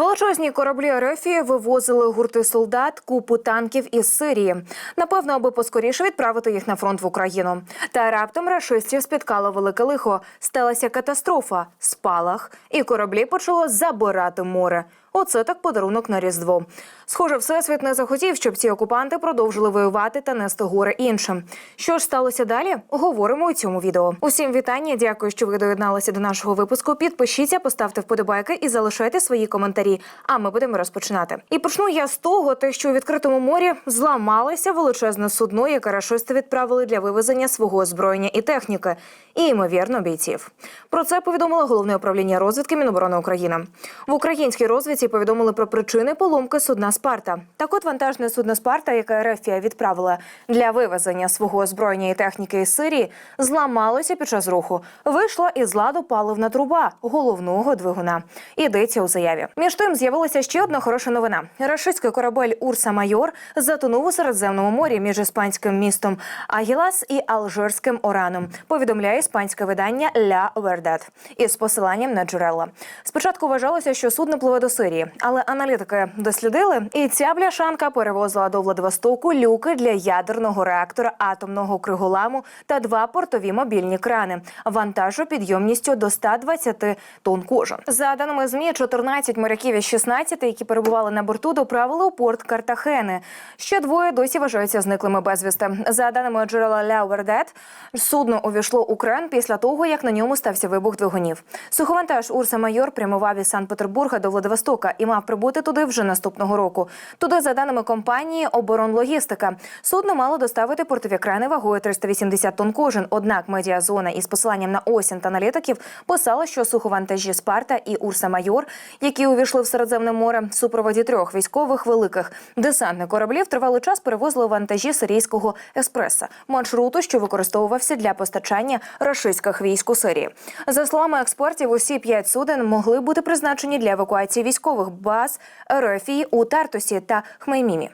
Величезні кораблі Рефії вивозили гурти солдат, купу танків із Сирії. Напевно, аби поскоріше відправити їх на фронт в Україну. Та раптом рашистів спіткало велике лихо. Сталася катастрофа, спалах, і кораблі почало забирати море. Оце так подарунок на різдво. Схоже, всесвіт не захотів, щоб ці окупанти продовжили воювати та нести горе іншим. Що ж сталося далі? Говоримо у цьому відео. Усім вітання. Дякую, що ви доєдналися до нашого випуску. Підпишіться, поставте вподобайки і залишайте свої коментарі. А ми будемо розпочинати. І почну я з того, те, що у відкритому морі зламалося величезне судно, яке рашисти відправили для вивезення свого озброєння і техніки, і ймовірно бійців. Про це повідомило головне управління розвідки Міноборони України. В українській розвідці повідомили про причини поломки судна Спарта. Так, от вантажне судно Спарта, яке Рефія відправила для вивезення свого озброєння і техніки із Сирії, зламалося під час руху. Вийшла із ладу паливна труба головного двигуна. Йдеться у заяві. Між тим з'явилася ще одна хороша новина. Рашистський корабель Урса Майор затонув у Середземному морі між іспанським містом Агілас і Алжирським Ораном. Повідомляє іспанське видання Ля Вердет із посиланням на джерела. Спочатку вважалося, що судно пливе до Сирії, але аналітики дослідили, і ця бляшанка перевозила до Владивостоку люки для ядерного реактора атомного криголаму та два портові мобільні крани вантажу підйомністю до 120 тонн кожен. За даними змі, 14 моряків із 16, які перебували на борту, доправили у порт Картахени. Ще двоє досі вважаються зниклими безвісти. За даними джерела Ля Вердет, судно увійшло у крен після того, як на ньому стався вибух двигунів. Суховантаж Урса Майор прямував із Санкт-Петербурга до Владивостока і мав прибути туди вже наступного року. Туди, за даними компанії Оборонлогістика, судно мало доставити портові крани вагою 380 тонн кожен. Однак медіазона із посиланням на осінь та аналітиків писала, що суховантажі Спарта і Урса Майор, які увійшли в Середземне море, в супроводі трьох військових великих десантних кораблів, тривалий час перевозили вантажі сирійського еспреса, маршруту, що використовувався для постачання рашистських військ у Сирії. За словами експертів, усі п'ять суден могли бути призначені для евакуації військових баз Рефії у Тартусі та Хмеймімі.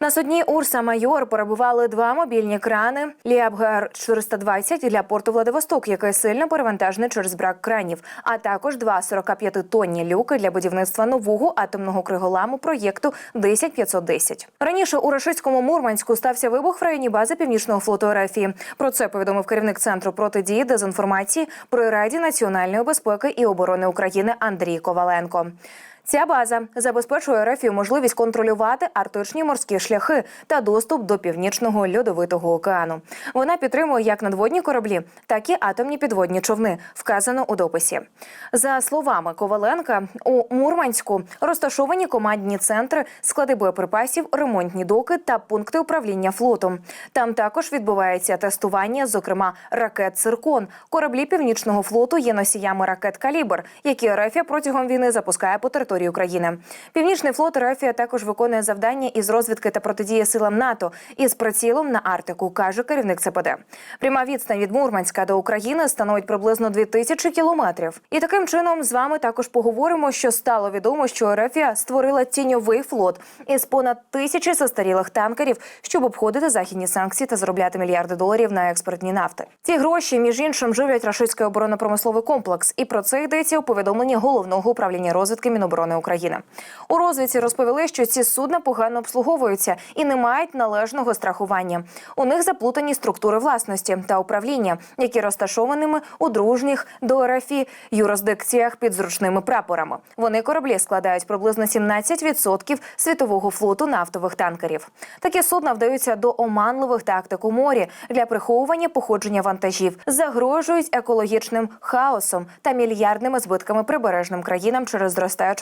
На судні Урса Майор перебували два мобільні крани Ліабгар 420 для порту Владивосток, який сильно перевантажений через брак кранів, а також два 45-тонні люки для будівництва нового атомного криголаму проєкту 10510. Раніше у рашистському Мурманську стався вибух в районі бази Північного флоту РФ. Про це повідомив керівник центру протидії дезінформації при Раді національної безпеки і оборони України Андрій Коваленко. Ця база забезпечує РФ можливість контролювати арктичні морські шляхи та доступ до північного льодовитого океану. Вона підтримує як надводні кораблі, так і атомні підводні човни. Вказано у дописі. За словами Коваленка, у Мурманську розташовані командні центри, склади боєприпасів, ремонтні доки та пункти управління флотом. Там також відбувається тестування, зокрема ракет Циркон. Кораблі північного флоту є носіями ракет Калібр, які РФ протягом війни запускає по території України. Північний флот РФ також виконує завдання із розвідки та протидії силам НАТО із прицілом на Арктику, каже керівник ЦПД. Пряма відстань від Мурманська до України становить приблизно 2000 кілометрів. І таким чином з вами також поговоримо, що стало відомо, що РФ створила тіньовий флот із понад тисячі застарілих танкерів, щоб обходити західні санкції та заробляти мільярди доларів на експортні нафти. Ці гроші, між іншим, живлять рашистський оборонно-промисловий комплекс. І про це йдеться у повідомленні головного управління розвідки Міноборони України. У розвідці розповіли, що ці судна погано обслуговуються і не мають належного страхування. У них заплутані структури власності та управління, які розташованими у дружніх до РФІ юрисдикціях під зручними прапорами. Вони кораблі складають приблизно 17% світового флоту нафтових танкерів. Такі судна вдаються до оманливих тактик у морі для приховування походження вантажів, загрожують екологічним хаосом та мільярдними збитками прибережним країнам через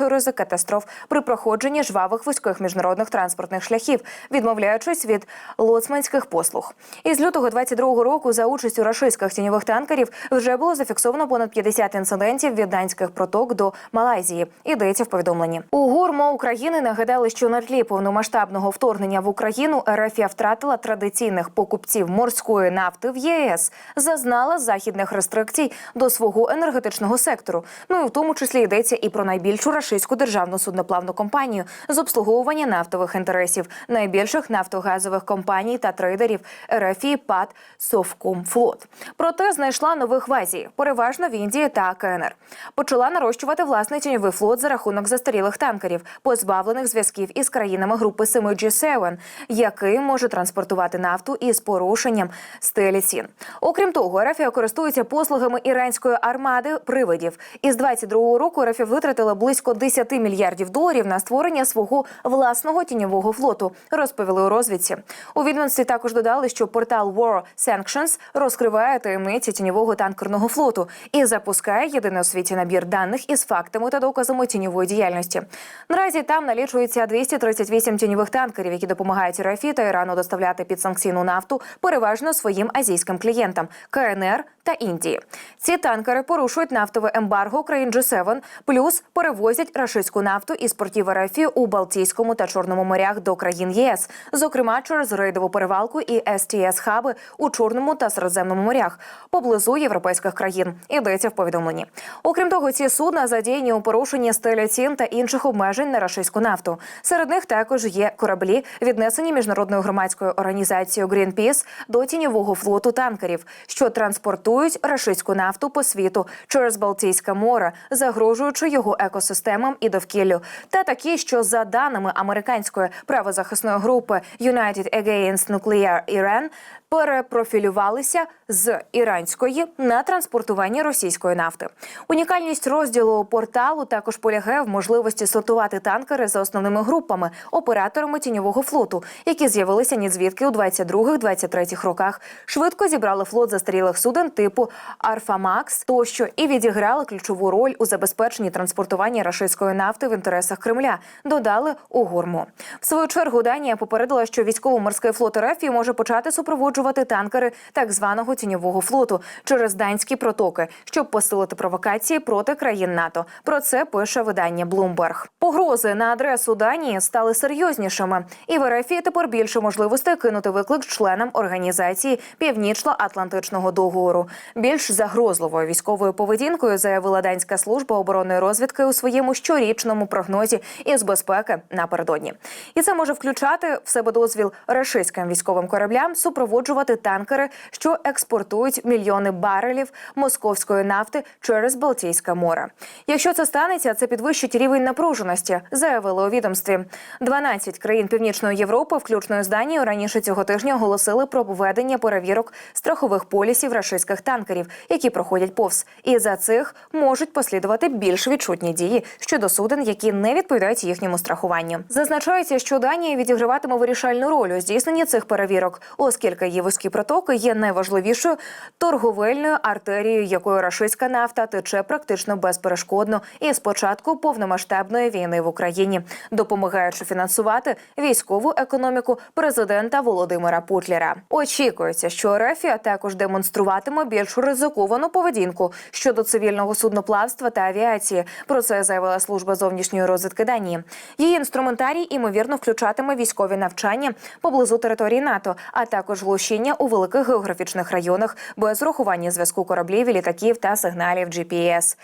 ризик катастроф при проходженні жвавих вузьких міжнародних транспортних шляхів, відмовляючись від лоцманських послуг. Із лютого 22-го року за участю рашистських тіньових танкерів вже було зафіксовано понад 50 інцидентів від данських проток до Малайзії. Йдеться в повідомленні. У ГУРМО України нагадали, що на тлі повномасштабного вторгнення в Україну РФ втратила традиційних покупців морської нафти в ЄС, зазнала західних рестрикцій до свого енергетичного сектору. Ну і в тому числі йдеться і про найбільшу рашистську російську державну судноплавну компанію з обслуговування нафтових інтересів найбільших нафтогазових компаній та трейдерів РФІ ПАД Совкомфлот. Проте знайшла нових в Азії, переважно в Індії та КНР. Почала нарощувати власний тіньовий флот за рахунок застарілих танкерів, позбавлених зв'язків із країнами групи 7 G7, який може транспортувати нафту із порушенням стелі цін. Окрім того, РФ користується послугами іранської армади привидів. Із 22-го року РФ витратила близько 10 мільярдів доларів на створення свого власного тіньового флоту. Розповіли у розвідці. У відомстві також додали, що портал War Sanctions розкриває таємниці тіньового танкерного флоту і запускає єдиний у світі набір даних із фактами та доказами тіньової діяльності. Наразі там налічується 238 тіньових танкерів, які допомагають РФ та Ірану доставляти підсанкційну нафту переважно своїм азійським клієнтам КНР та Індії. Ці танкери порушують нафтове ембарго країн G7, плюс перевозять рашистську нафту із портів РФ у Балтійському та Чорному морях до країн ЄС, зокрема через рейдову перевалку і СТС хаби у Чорному та Середземному морях поблизу європейських країн. Йдеться в повідомленні. Окрім того, ці судна задіяні у порушенні стелі цін та інших обмежень на рашистську нафту. Серед них також є кораблі, віднесені міжнародною громадською організацією Greenpeace до тіньового флоту танкерів, що транспортують рашистську нафту по світу через Балтійське море, загрожуючи його екосистемам і довкіллю, та такі, що за даними американської правозахисної групи United Against Nuclear Iran, перепрофілювалися з іранської на транспортування російської нафти. Унікальність розділу порталу також полягає в можливості сортувати танкери за основними групами операторами тіньового флоту, які з'явилися ні звідки у 22-23 роках. Швидко зібрали флот застарілих суден типу Арфамакс тощо і відіграли ключову роль у забезпеченні транспортування рашистської нафти в інтересах Кремля. Додали у гурму. В свою чергу Данія попередила, що військово-морський флот РФ може почати супроводжувати танкери так званого тіньового флоту через данські протоки, щоб посилити провокації проти країн НАТО. Про це пише видання Bloomberg. Погрози на адресу Данії стали серйознішими, і в РФ тепер більше можливостей кинути виклик членам організації Північно-Атлантичного договору. Більш загрозливою військовою поведінкою заявила данська служба оборонної розвідки у своєму щорічному прогнозі із безпеки напередодні. І це може включати в себе дозвіл рашистським військовим кораблям супроводжувати танкери, що експортують мільйони барелів московської нафти через Балтійське море. Якщо це станеться, це підвищить рівень напруженості, заявили у відомстві. 12 країн Північної Європи, включно з Данією, раніше цього тижня оголосили про введення перевірок страхових полісів рашистських танкерів, які проходять повз. І за цих можуть послідувати більш відчутні дії щодо суден, які не відповідають їхньому страхуванню. Зазначається, що Данія відіграватиме вирішальну роль у здійсненні цих перевірок, оскільки її вузькі протоки є найважливішою торговельною артерією, якою рашистська нафта тече практично безперешкодно і з початку повномасштабної війни в Україні, допомагаючи фінансувати військову економіку президента Володимира Путлера. Очікується, що Рефія також демонструватиме більш ризиковану поведінку щодо цивільного судноплавства та авіації. Про це заявила служба зовнішньої розвідки Данії. Її інструментарій імовірно включатиме військові навчання поблизу території НАТО, а також глушіння у великих географічних районах без рахування зв'язку кораблів, літаків та сигналів GPS.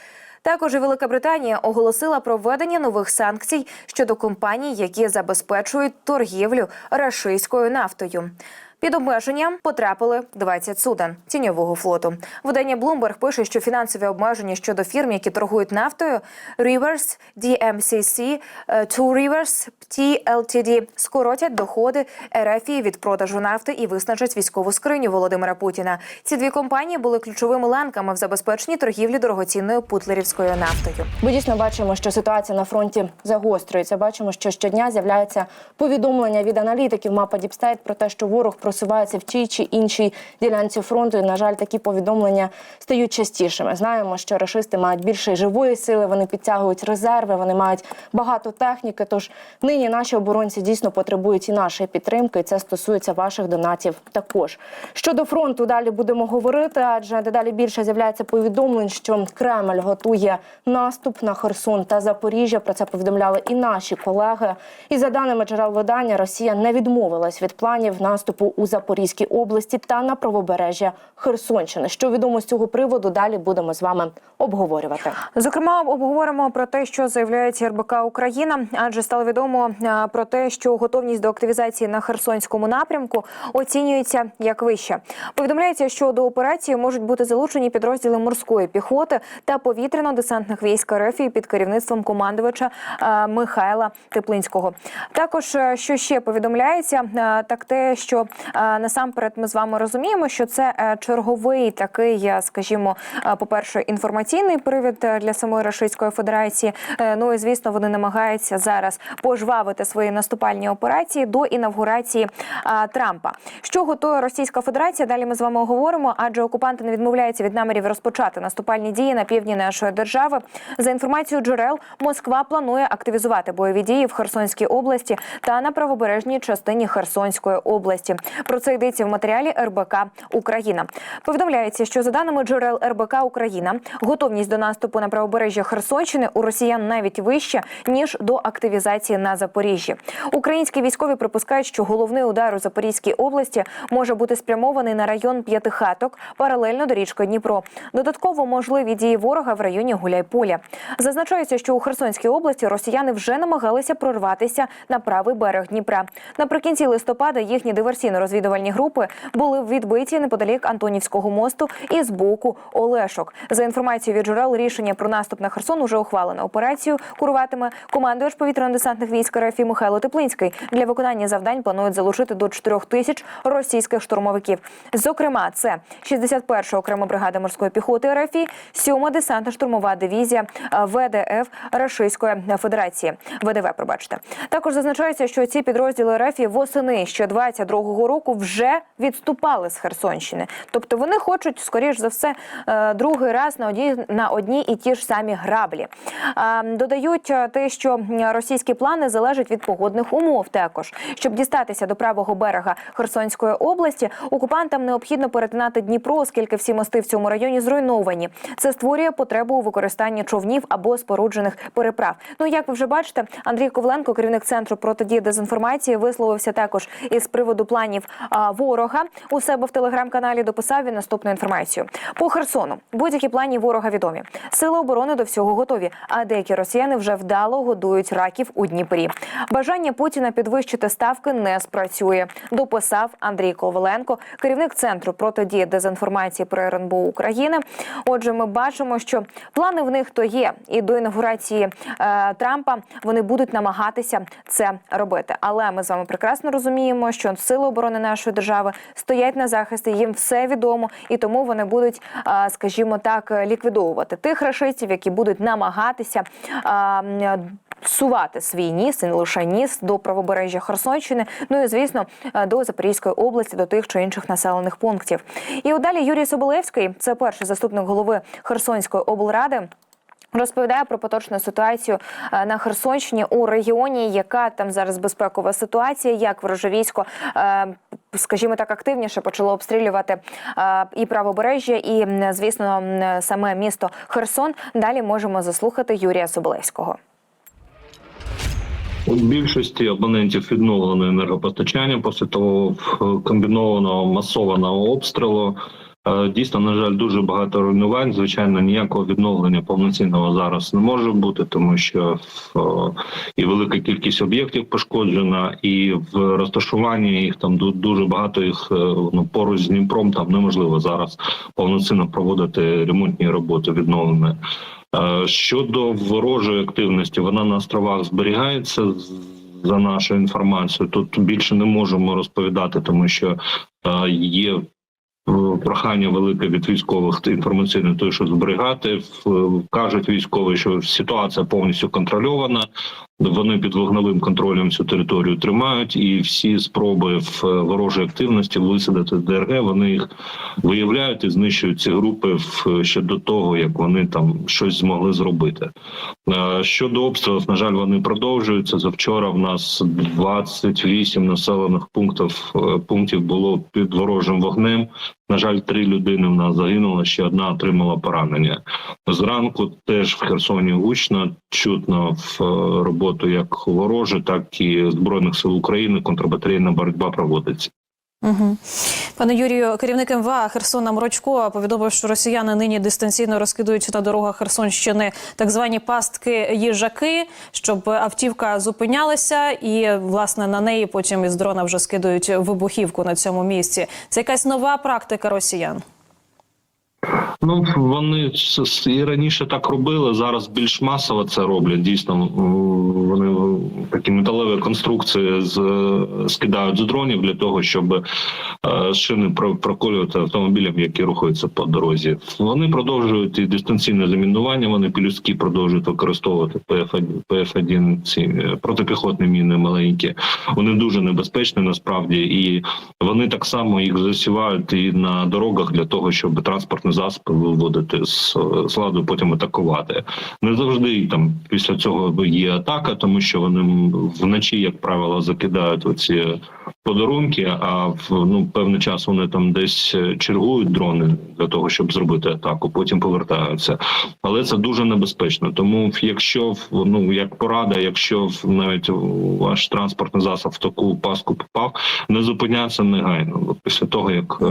Також Велика Британія оголосила про введення нових санкцій щодо компаній, які забезпечують торгівлю рашистською нафтою. Під обмеження потрапили 20 суден тіньового флоту. Видання Bloomberg пише, що фінансові обмеження щодо фірм, які торгують нафтою, Rivers, DMCC, е, Two Rivers, TLTD, скоротять доходи РФ від продажу нафти і визначать військову скриню Володимира Путіна. Ці дві компанії були ключовими ланками в забезпеченні торгівлі дорогоцінною путлерівською нафтою. Ми дійсно бачимо, що ситуація на фронті загострюється. Бачимо, що щодня з'являється повідомлення від аналітиків мапа Діпстейт про те, що ворог просувається в тій чи іншій ділянці фронту. І, на жаль, такі повідомлення стають частішими. Знаємо, що рашисти мають більше живої сили, вони підтягують резерви, вони мають багато техніки. Тож нині наші оборонці дійсно потребують і нашої підтримки. І це стосується ваших донатів також. Щодо фронту, далі будемо говорити, адже дедалі більше з'являється повідомлень, що Кремль готує наступ на Херсон та Запоріжжя. Про це повідомляли і наші колеги. І за даними джерел видання, Росія не відмовилась від планів наступу у у Запорізькій області та на правобережжя Херсонщини. Що відомо з цього приводу, далі будемо з вами обговорювати. Зокрема, обговоримо про те, що заявляє РБК Україна, адже стало відомо е, про те, що готовність до активізації на Херсонському напрямку оцінюється як вища. Повідомляється, що до операції можуть бути залучені підрозділи морської піхоти та повітряно-десантних військ РФ під керівництвом командувача е, Михайла Теплинського. Також е, що ще повідомляється, так те, що насамперед ми з вами розуміємо, що це е, черговий такий, е, скажімо, е, по-перше, інформаційний привід для самої Російської Федерації. Ну і звісно, вони намагаються зараз пожвавити свої наступальні операції до інавгурації Трампа. Що готує Російська Федерація? Далі ми з вами говоримо, адже окупанти не відмовляються від намірів розпочати наступальні дії на півдні нашої держави. За інформацією джерел, Москва планує активізувати бойові дії в Херсонській області та на правобережній частині Херсонської області. Про це йдеться в матеріалі РБК Україна. Повідомляється, що за даними джерел РБК Україна, готовність до наступу на правобережжя Херсонщини у росіян навіть вища ніж до активізації на Запоріжжі. Українські військові припускають, що головний удар у Запорізькій області може бути спрямований на район П'ятихаток паралельно до річки Дніпро. Додатково можливі дії ворога в районі Гуляйполя. Зазначається, що у Херсонській області росіяни вже намагалися прорватися на правий берег Дніпра. Наприкінці листопада їхні диверсійно-розвідувальні групи були відбиті неподалік Антонівського мосту і з боку Олешок. За інформацією від джерел, рішення про наступ на Херсон уже ухвалено. Операцію куруватиме командувач повітряно-десантних військ РФ Михайло Теплинський. Для виконання завдань планують залучити до 4 тисяч російських штурмовиків. Зокрема, це 61-ша окрема бригада морської піхоти РФ, 7-ма десантно-штурмова дивізія е, ВДФ Російської Федерації. ВДВ, пробачте. Також зазначається, що ці підрозділи РФ восени ще 22-го року вже відступали з Херсонщини. Тобто вони хочуть, скоріш за все, е, другий раз на одній на одній і ті ж самі граблі. А, Додають е, те, що російські плани залежать від погодних умов. Також щоб дістатися до правого берега Херсонської області, окупантам необхідно перетинати Дніпро, оскільки всі мости в цьому районі зруйновані. Це створює потребу у використанні човнів або споруджених переправ. Ну як ви вже бачите, Андрій Ковленко, керівник центру протидії дезінформації, висловився також із приводу планів а, ворога у себе в телеграм-каналі. Дописав він наступну інформацію по Херсону. Будь-які плані ворога відомі. Сили оборони до всього готові. А деякі росіяни вже вдало годують раків у Дніпрі. Бажання Путіна підвищити ставки не спрацює. Дописав Андрій Коваленко, керівник центру протидії дезінформації при РНБО України. Отже, ми бачимо, що плани в них то є, і до інаугурації е, Трампа вони будуть намагатися це робити. Але ми з вами прекрасно розуміємо, що сили оборони нашої держави стоять на захисті, їм все відомо, і тому вони будуть, скажімо так, ліквідовувати тих рашистів, які будуть намагатися. Сувати свій ніс і не лише ніс до правобережжя Херсонщини, ну і звісно до Запорізької області, до тих чи інших населених пунктів. І далі Юрій Соболевський, це перший заступник голови Херсонської облради. Розповідає про поточну ситуацію е, на Херсонщині у регіоні, яка там зараз безпекова ситуація, як вороже військо, е, скажімо так, активніше почало обстрілювати е, і правобережжя, і звісно, саме місто Херсон. Далі можемо заслухати Юрія Соболевського. У більшості абонентів відновлено енергопостачання після того комбінованого масованого обстрілу. Е, Дійсно, на жаль, дуже багато руйнувань. Звичайно, ніякого відновлення повноцінного зараз не може бути, тому що і велика кількість об'єктів пошкоджена, і в розташуванні їх там ду- дуже багато їх е, ну, поруч з Дніпром там неможливо зараз повноцінно проводити ремонтні роботи відновлення. Е, Щодо ворожої активності, вона на островах зберігається за нашою інформацією. Тут більше не можемо розповідати, тому що є. Е, Прохання велике від військових інформаційних той, що з В- кажуть військові, що ситуація повністю контрольована. Вони під вогневим контролем цю територію тримають, і всі спроби в е, ворожій активності висадити ДРГ. Вони їх виявляють і знищують ці групи в ще до того, як вони там щось змогли зробити. Е, Щодо обстрілів, на жаль, вони продовжуються. Завчора в нас 28 населених пунктів е, пунктів було під ворожим вогнем. На жаль, три людини в нас загинуло, ще одна отримала поранення. Зранку теж в Херсоні гучно чутно в е, роботу як вороже, так і збройних сил України. Контрбатарейна боротьба проводиться. Угу. Пане Юрію, керівник МВА Херсона Мрочко повідомив, що росіяни нині дистанційно розкидують на дорогах Херсонщини так звані пастки їжаки, щоб автівка зупинялася, і власне на неї потім із дрона вже скидують вибухівку на цьому місці. Це якась нова практика росіян. Ну вони і раніше так робили. Зараз більш масово це роблять. Дійсно, вони такі металеві конструкції з скидають з дронів для того, щоб е, шини проколювати автомобілям, які рухаються по дорозі. Вони продовжують і дистанційне замінування. Вони пілюстки продовжують використовувати ПФ-1, ПФ-1 ці е, протипіхотні міни маленькі. Вони дуже небезпечні насправді, і вони так само їх засівають і на дорогах для того, щоб транспортний засіб виводити з, з ладу, потім атакувати. Не завжди там після цього є атака, тому що вони вночі, як правило, закидають оці подарунки. А в ну певний час вони там десь е, чергують дрони для того, щоб зробити атаку. Потім повертаються. Але це дуже небезпечно. Тому якщо ну як порада, якщо навіть ваш транспортний засіб в таку паску попав, не зупинятися негайно. Після того як е,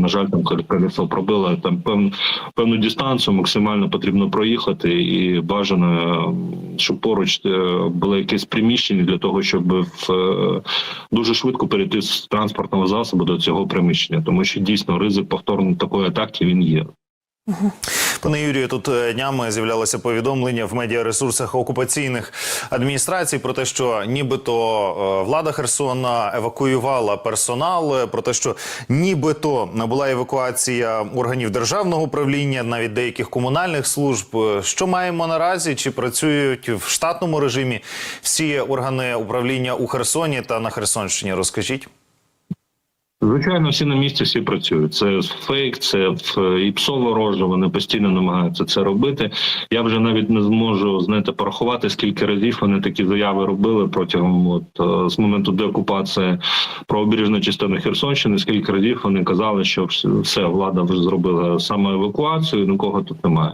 на жаль, там колесо пробило, там певну певну дистанцію максимально потрібно проїхати, і бажано, е, щоб поруч було якесь приміщення для того, щоб в дуже швидко перейти з транспортного засобу до цього приміщення, тому що дійсно ризик повторної такої атаки він є. Пане Юрію, тут е, днями з'являлося повідомлення в медіаресурсах окупаційних адміністрацій про те, що нібито е, влада Херсона евакуювала персонал, е, про те, що нібито була евакуація органів державного управління, навіть деяких комунальних служб. Що маємо наразі? Чи працюють в штатному режимі всі органи управління у Херсоні та на Херсонщині? Розкажіть. Звичайно, всі на місці, всі працюють. Це фейк, це в- і вороже. Вони постійно намагаються це робити. Я вже навіть не зможу знаєте, порахувати, скільки разів вони такі заяви робили протягом от е, з моменту деокупації правобережної частини Херсонщини. Скільки разів вони казали, що все влада вже зробила саме евакуацію, нікого тут немає.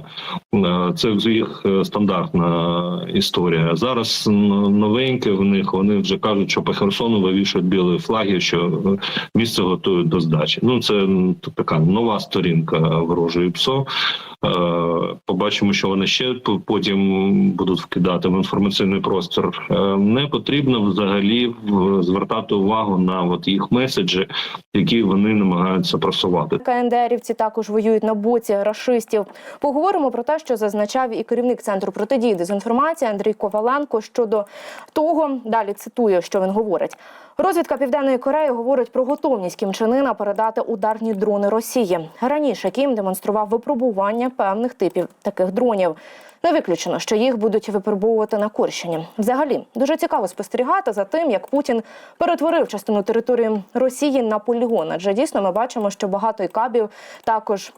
Е, Це їх е, стандартна історія. Зараз новеньке в них вони вже кажуть, що по Херсону вивішують білі флаги, що е, місце готують до здачі. Ну це така нова сторінка ворожої ПСО. Е, Побачимо, що вони ще потім будуть вкидати в інформаційний простір. Е, Не потрібно взагалі звертати увагу на от їх меседжі, які вони намагаються просувати. КНДРівці також воюють на боці рашистів. Поговоримо про те, що зазначав і керівник центру протидії дезінформації Андрій Коваленко щодо того. Далі цитую, що він говорить. Розвідка Південної Кореї говорить про готовність Кім Чен Ына передати ударні дрони Росії. Раніше Кім демонстрував випробування певних типів таких дронів. Не виключено, що їх будуть випробовувати на Курщині. Взагалі дуже цікаво спостерігати за тим, як Путін перетворив частину території Росії на полігон. Адже дійсно ми бачимо, що багато і кабів також.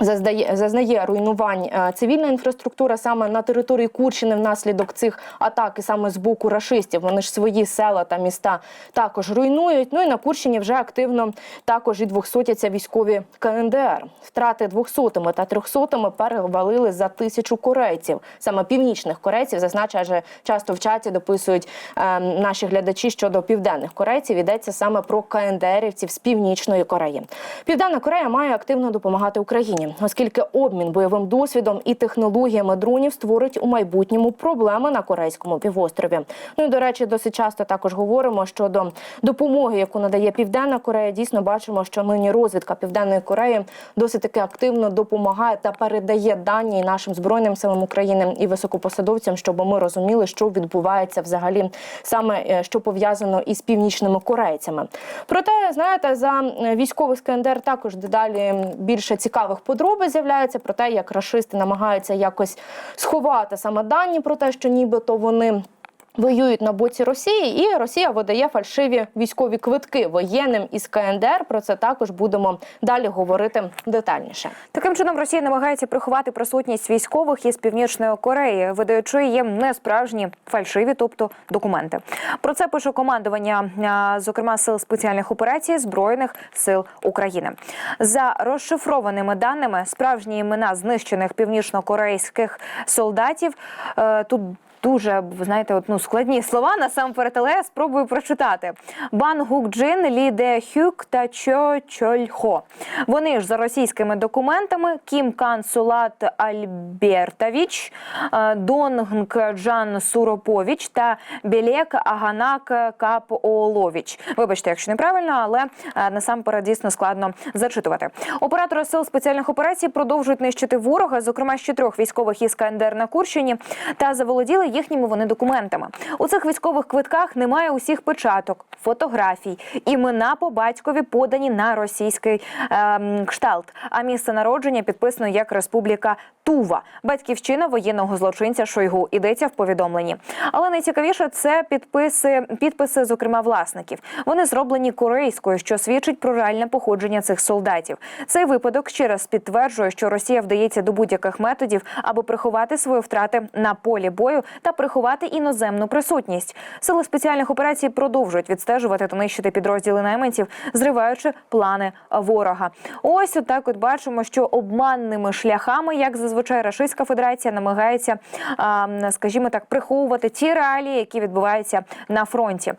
Заздає зазнає руйнувань е, цивільна інфраструктура саме на території Курщини внаслідок цих атак, і саме з боку рашистів. Вони ж свої села та міста також руйнують. Ну і на Курщині вже активно також і двохсотяться військові КНДР. Втрати двохсотими та трьохсотими перевалили за тисячу корейців, саме північних корейців. Зазначає, часто в чаті дописують е, наші глядачі щодо південних корейців. Йдеться саме про КНДРівців з північної Кореї. Південна Корея має активно допомагати Україні, оскільки обмін бойовим досвідом і технологіями дронів створить у майбутньому проблеми на корейському півострові. Ну і до речі, досить часто також говоримо щодо допомоги, яку надає Південна Корея. Дійсно бачимо, що нині розвідка Південної Кореї досить таки активно допомагає та передає дані нашим збройним силам України і високопосадовцям, щоб ми розуміли, що відбувається взагалі саме е, що пов'язано із північними корейцями. Проте, знаєте, за е, військових з КНДР також дедалі більше цікавих подробиць з'являється про те, як рашисти намагаються якось сховати саме дані про те, що нібито вони. Воюють на боці Росії, і Росія видає фальшиві військові квитки воєнним із КНДР. Про це також будемо далі говорити детальніше. Таким чином Росія намагається приховати присутність військових із північної Кореї, видаючи їм несправжні фальшиві, тобто документи. Про це пише командування, зокрема сил спеціальних операцій збройних сил України. За розшифрованими даними, справжні імена знищених північнокорейських солдатів е, тут дуже ви знаєте, от, ну, складні слова насамперед, але я спробую прочитати. Бан Гукджин, Лі Де Хюк та Чо Чольхо. Вони ж за російськими документами Кім Кан Сулат Альбертович, е, Донг Джан Суропович та Білек Аганак Капоолович. Вибачте, якщо неправильно, але е, насамперед дійсно складно зачитувати. Оператори сил спеціальних операцій продовжують нищити ворога, зокрема ще трьох військових із КНДР на Курщині, та заволоділи їхніми вони документами. У цих військових квитках немає усіх печаток, фотографій, імена по батькові подані на російський ем, кшталт. А місце народження підписано як Республіка Тува, батьківщина воєнного злочинця Шойгу. Ідеться в повідомленні. Але найцікавіше це підписи, підписи, зокрема власників. Вони зроблені корейською, що свідчить про реальне походження цих солдатів. Цей випадок ще раз підтверджує, що Росія вдається до будь-яких методів, аби приховати свої втрати на полі бою та приховати іноземну присутність. Сили спеціальних операцій продовжують відстежувати та нищити підрозділи найманців, зриваючи плани ворога. Ось отак, от бачимо, що обманними шляхами, як зазвичай Рашистська Федерація намагається, скажімо так, приховувати ті реалії, які відбуваються на фронті.